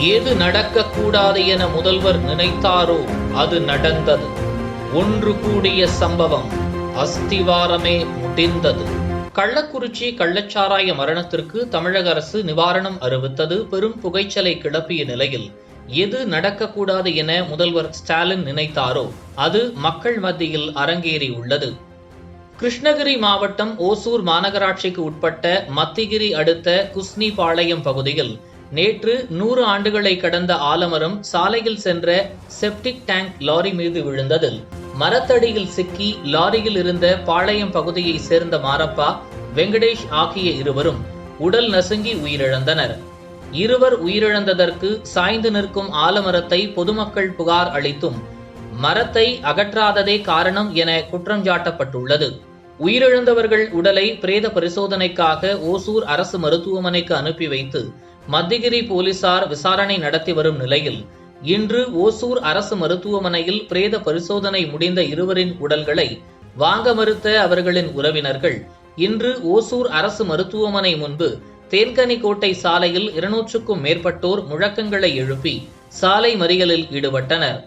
எது நடக்கக்கூடாது என முதல்வர் நினைத்தாரோ அது நடந்தது. ஒன்று கூடிய சம்பவம் அஸ்திவாரமே முடிந்தது. கள்ளக்குறிச்சி கள்ளச்சாராய மரணத்திற்கு தமிழக அரசு நிவாரணம் அறிவித்தது. பெரும் புகைச்சலை கிளப்பிய நிலையில் எது நடக்கக்கூடாது என முதல்வர் ஸ்டாலின் நினைத்தாரோ அது மக்கள் மத்தியில் அரங்கேறியுள்ளது கிருஷ்ணகிரி மாவட்டம் ஓசூர் மாநகராட்சிக்கு உட்பட்ட மத்திகிரி அடுத்த குஸ்னிபாளையம் பகுதியில் நேற்று நூறு ஆண்டுகளை கடந்த ஆலமரம் சாலையில் சென்ற செப்டிக் டேங்க் லாரி மீது விழுந்ததில் மரத்தடியில் சிக்கி லாரியில் இருந்த பாளையம் பகுதியைச் சேர்ந்த மாரப்பா வெங்கடேஷ் ஆகிய இருவரும் உடல் நசுங்கி உயிரிழந்தனர். இருவர் உயிரிழந்ததற்கு சாய்ந்து நிற்கும் ஆலமரத்தை பொதுமக்கள் புகார் அளித்தும் மரத்தை அகற்றாததே காரணம் என குற்றஞ்சாட்டப்பட்டுள்ளது உயிரிழந்தவர்கள் உடலை பிரேத பரிசோதனைக்காக ஓசூர் அரசு மருத்துவமனைக்கு அனுப்பி வைத்து மத்திகிரி போலீசார் விசாரணை நடத்தி வரும் நிலையில் இன்று ஓசூர் அரசு மருத்துவமனையில் பிரேத பரிசோதனை முடிந்த இருவரின் உடல்களை வாங்க மறுத்த அவர்களின் உறவினர்கள் இன்று ஓசூர் அரசு மருத்துவமனை முன்பு தேன்கனிக்கோட்டை சாலையில் இருநூற்றுக்கும் மேற்பட்டோர் முழக்கங்களை எழுப்பி சாலை மறியலில் ஈடுபட்டனர்.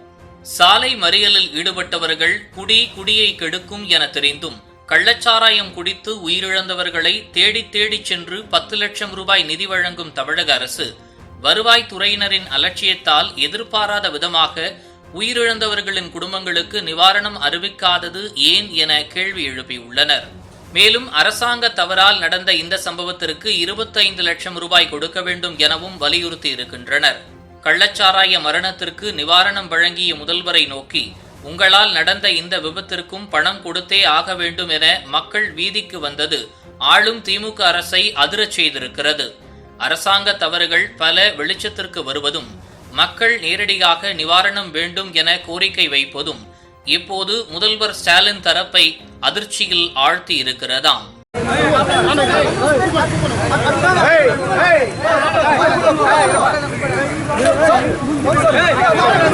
சாலை மறியலில் ஈடுபட்டவர்கள் குடி குடியை கெடுக்கும் என தெரிந்தும் கள்ளச்சாராயம் குடித்து உயிரிழந்தவர்களை தேடி தேடிச் சென்று பத்து லட்சம் ரூபாய் நிதி வழங்கும் தமிழக அரசு வருவாய்த்துறையினரின் அலட்சியத்தால் எதிர்பாராத விதமாக உயிரிழந்தவர்களின் குடும்பங்களுக்கு நிவாரணம் அறிவிக்காதது ஏன் என கேள்வி எழுப்பியுள்ளனர். மேலும் அரசாங்க தவறால் நடந்த இந்த சம்பவத்திற்கு இருபத்தைந்து லட்சம் ரூபாய் கொடுக்க வேண்டும் எனவும் வலியுறுத்தி இருக்கின்றனர். கள்ளச்சாராய மரணத்திற்கு நிவாரணம் வழங்கிய முதல்வரை நோக்கி உங்களால் நடந்த இந்த விபத்திற்கும் பணம் கொடுத்தே ஆக வேண்டும் என மக்கள் வீதிக்கு வந்தது ஆளும் திமுக அரசை அதிரச் செய்திருக்கிறது அரசாங்க தவறுகள் பல வெளிச்சத்திற்கு வருவதும் மக்கள் நேரடியாக நிவாரணம் வேண்டும் என கோரிக்கை வைப்பதும் இப்போது முதல்வர் ஸ்டாலின் தரப்பை அதிர்ச்சியில் ஆழ்த்தி இருக்கிறதாம் தமிழக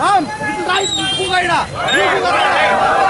Mom, this is right. You cook it. You cook it.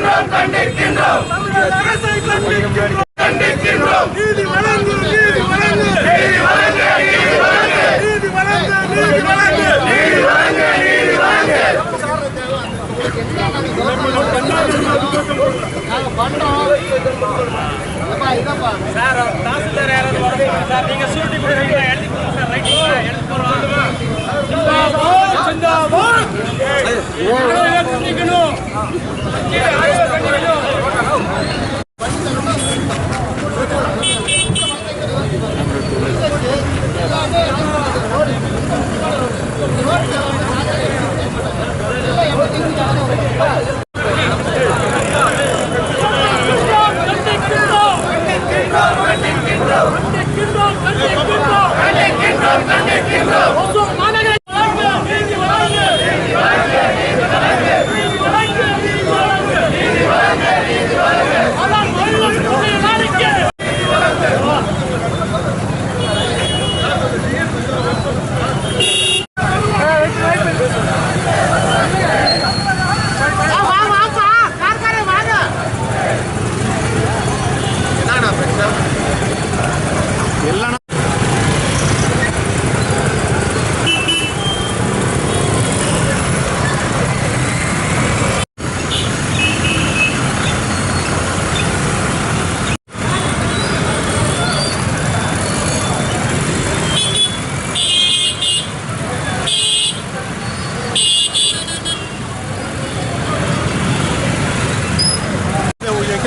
கண்டிக்கின்றோம். தமிழக அரசை கண்டிக்கின்றோம். நீதி வழங்கு, நீதி வழங்கு. நீதி வழங்கு, நீதி வழங்கு. சார் தாசில்தார் யாராவது வரணும் சார் நீங்க சூட்டி கொடுங்க எழுதி கொடுங்க சார் ரைட் எழுதி போறோம் சிந்தாபாத் சிந்தாபாத் மாநகர நீதி வழங்கு நீதி வழங்கு நீதி வழங்கு நீதி வழங்கு